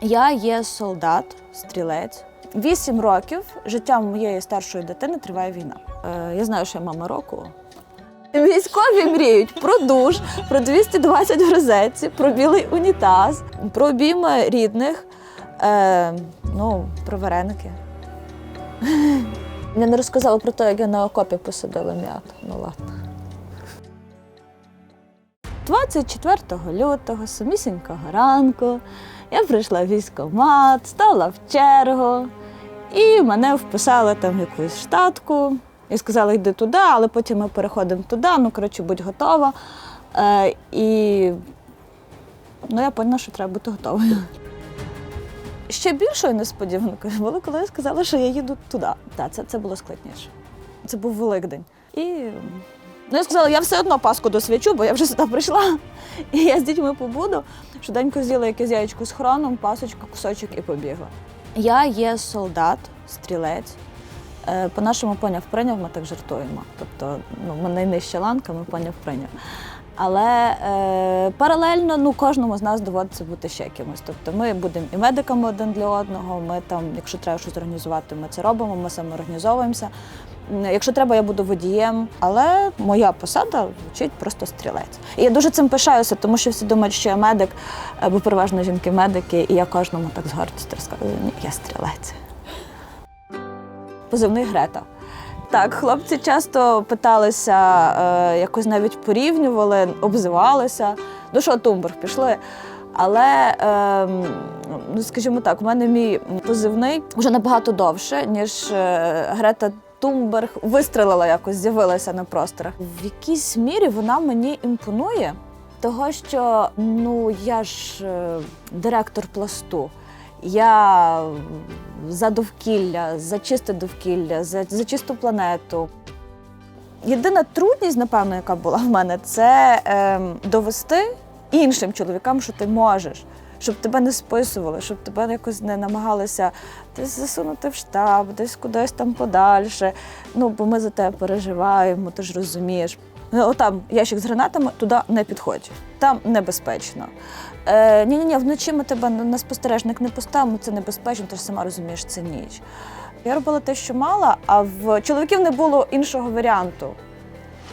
Я є солдат, стрілець. Вісім років життя моєї старшої дитини триває війна. Е, я знаю, що я мама року. Військові мріють про душ, про 220 в про білий унітаз, про обійми рідних, е, ну, про вареники. Я не розказала про те, як я на окопі посадила м'яту. Ну ладно. 24 лютого, самісінького ранку, я прийшла в військкомат, стала в чергу, і мене вписали там в якусь штатку. І сказали, йди туди, але потім ми переходимо туди, ну, коротше, будь готова. Е, і ну, я поняла, що треба бути готовою. Ще більшою несподіванкою було, коли я сказала, що я їду туди. Так, це, це було складніше. Це був Великдень. І ну, я сказала, я все одно Пасху досвячу, бо я вже сюди прийшла. І я з дітьми побуду. Швиденько з'їла якесь яєчко з хроном, пасочку, кусочок і побігла. Я є солдат, стрілець. Е, По-нашому поняв прийняв, ми так жартуємо. Тобто, ну, ми найнижча ланка, ми поняв прийняв. Але е, паралельно ну, кожному з нас доводиться бути ще кимось. Тобто ми будемо і медиками один для одного. Ми там, якщо треба щось організувати, ми це робимо, ми самоорганізовуємося. Якщо треба, я буду водієм, але моя посада звучить просто стрілець. І я дуже цим пишаюся, тому що всі думають, що я медик, бо переважно жінки-медики, і я кожному так з гордістю розказую, ні, я стрілець. Позивний Грета. Так, хлопці часто питалися, е, якось навіть порівнювали, обзивалися. Ну що, Тумберг, пішли. Але, е, скажімо так, у мене мій позивний вже набагато довше, ніж е, Грета Тумберг вистрелила якось, з'явилася на просторах. В якійсь мірі вона мені імпонує, того що ну, я ж е, директор пласту. Я за довкілля, за чисте довкілля, за, за чисту планету. Єдина трудність, напевно, яка була в мене, це ем, довести іншим чоловікам, що ти можеш, щоб тебе не списували, щоб тебе якось не намагалися десь засунути в штаб, десь кудись там подальше. Ну, бо ми за тебе переживаємо, ти ж розумієш. Ну, Отам ящик з гранатами туди не підходь. Там небезпечно. Е, ні, ні, ні, вночі ми тебе на на спостережник не поставимо, це небезпечно, ти ж сама розумієш, це ніч. Я робила те, що мала, а в чоловіків не було іншого варіанту.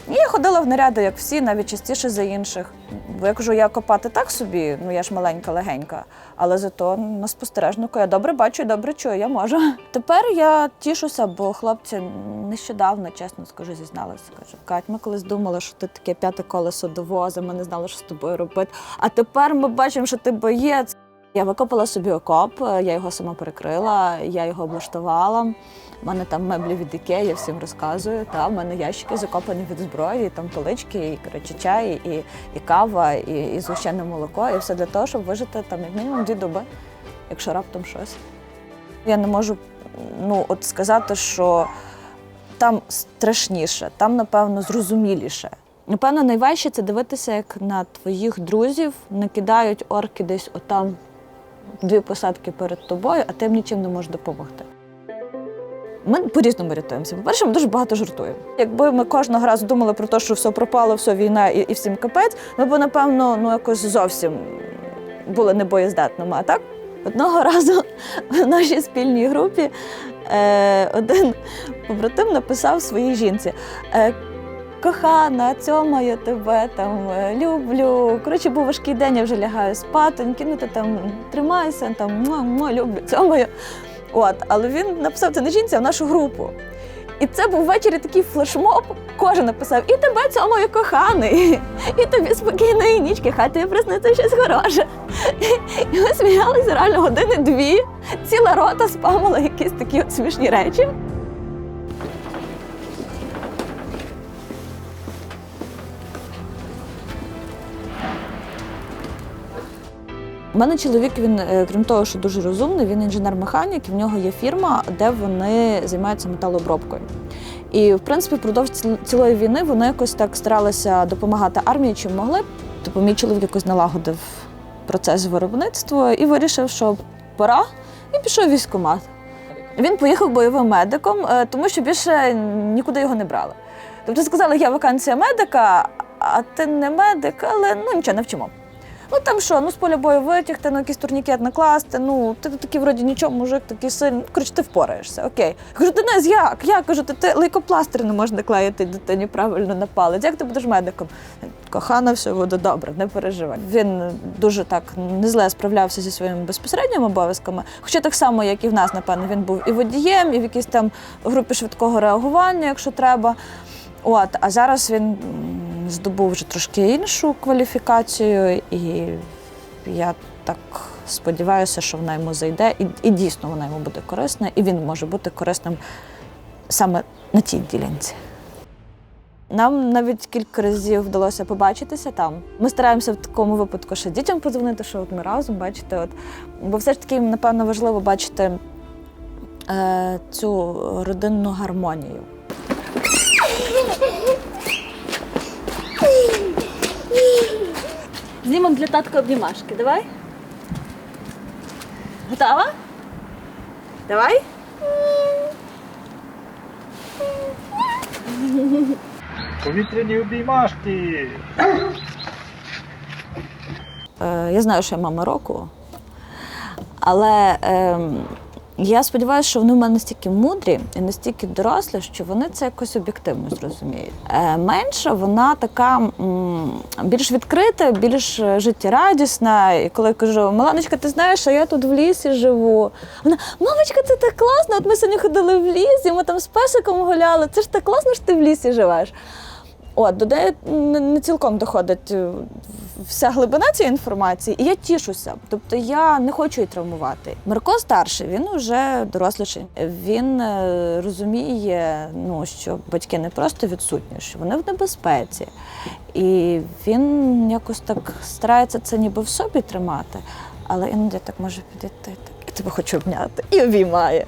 І я ходила в наряди, як всі, навіть частіше за інших. Бо я кажу, я копати так собі, ну я ж маленька, легенька, але зато на спостережнику я добре бачу і добре чую, я можу. Тепер я тішуся, бо хлопці нещодавно, чесно скажу, зізналися. Кажу, Кать, ми колись думали, що ти таке п'яте колесо до ми не знали, що з тобою робити. А тепер ми бачимо, що ти боєць. Я викопала собі окоп, я його сама перекрила, я його облаштувала. У мене там меблі від Ікеї, я всім розказую. Та, в мене ящики закопані від зброї, там полички, і коротше, чай, і, і кава, і, і згущене молоко, і все для того, щоб вижити там як мінімум дві доби, якщо раптом щось. Я не можу ну, от сказати, що там страшніше, там, напевно, зрозуміліше. Напевно, найважче це дивитися, як на твоїх друзів накидають орки десь отам дві посадки перед тобою, а ти їм нічим не можеш допомогти. Ми по-різному рятуємося. По-перше, ми дуже багато жартуємо. Якби ми кожного разу думали про те, що все пропало, все війна і, і всім капець, ми б, напевно, ну якось зовсім були небоєздатними. А так, одного разу в нашій спільній групі е, один побратим написав своїй жінці. Е, Кохана, цьомаю тебе там е, люблю. Коротше, був важкий день, я вже лягаю спати. Ну ти там тримайся, там муа, муа, люблю, цьомаю. От, але він написав це не жінці, а в нашу групу. І це був ввечері такий флешмоб. Кожен написав: і тебе цьомаю коханий, і тобі спокійної нічки, хай тобі присниться щось хороше. І ми сміялися реально години дві. Ціла рота спамила якісь такі от смішні речі. У мене чоловік, він, е, крім того, що дуже розумний, він інженер-механік, і в нього є фірма, де вони займаються металообробкою. І, в принципі, впродовж цілої війни вони якось так старалися допомагати армії, чим могли. Тобто мій чоловік якось налагодив процес виробництва і вирішив, що пора, і пішов військкомат. Він поїхав бойовим медиком, е, тому що більше нікуди його не брали. Тобто сказали, я вакансія медика, а ти не медик, але ну нічого, навчимо. Ну там що, ну з поля бою витягти, ну якийсь турнікет накласти. Ну ти такий вроді нічого, мужик, такий сильний. Ну, Коротше, ти впораєшся. Окей. Я кажу, Денис, як? Як? Кажу, ти, ти лейкопластир не можна клеїти дитині правильно на палець. Як ти будеш медиком? Кохана, все буде добре, не переживай. Він дуже так не зле справлявся зі своїми безпосередніми обов'язками. Хоча так само, як і в нас, напевно, він був і водієм, і в якійсь там групі швидкого реагування, якщо треба. От, а зараз він здобув вже трошки іншу кваліфікацію, і я так сподіваюся, що вона йому зайде, і, і дійсно вона йому буде корисна, і він може бути корисним саме на тій ділянці. Нам навіть кілька разів вдалося побачитися там. Ми стараємося в такому випадку ще дітям подзвонити, що от ми разом бачите. От. Бо все ж таки, напевно, важливо бачити е, цю родинну гармонію. Знімемо для татка обнімашки. Давай. Готова? Давай. Повітряні обіймашки. Е, я знаю, що я мама року, але ем, я сподіваюся, що вони в мене настільки мудрі і настільки дорослі, що вони це якось об'єктивно зрозуміють. Е, менша вона така більш відкрита, більш е, життєрадісна. І коли я кажу, Миланочка, ти знаєш, що я тут в лісі живу. Вона, мамочка, це так класно. От ми сьогодні ходили в ліс, і ми там з песиком гуляли. Це ж так класно, що ти в лісі живеш. От, до неї не цілком доходить вся глибина цієї інформації, і я тішуся. Тобто я не хочу її травмувати. Марко старший, він вже доросліший. Він е, розуміє, ну, що батьки не просто відсутні, що вони в небезпеці. І він якось так старається це ніби в собі тримати, але іноді так може підійти так, і тебе хоче обняти і обіймає.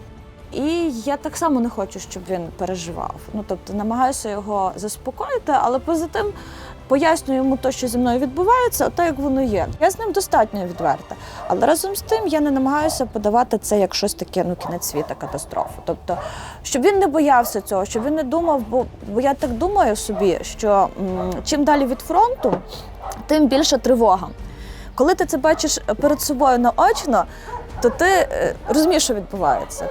І я так само не хочу, щоб він переживав. Ну тобто намагаюся його заспокоїти, але поза тим пояснюю йому те, що зі мною відбувається, так як воно є. Я з ним достатньо відверта. Але разом з тим я не намагаюся подавати це як щось таке, ну кінець світа, катастрофу. Тобто, щоб він не боявся цього, щоб він не думав, бо, бо я так думаю собі, що м, чим далі від фронту, тим більша тривога. Коли ти це бачиш перед собою наочно, то ти е, розумієш, що відбувається.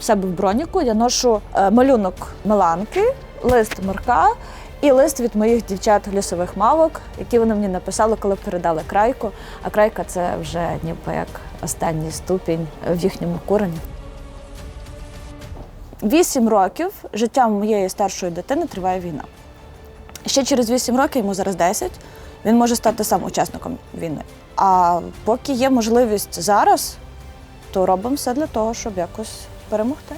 В себе в броніку я ношу е, малюнок Миланки, лист Марка і лист від моїх дівчат лісових мавок, які вони мені написали, коли передали крайку. А крайка це вже ніби як останній ступінь в їхньому курені. Вісім років життя моєї старшої дитини триває війна. Ще через вісім років, йому зараз 10, він може стати сам учасником війни. А поки є можливість зараз, то робимо все для того, щоб якось перемогти.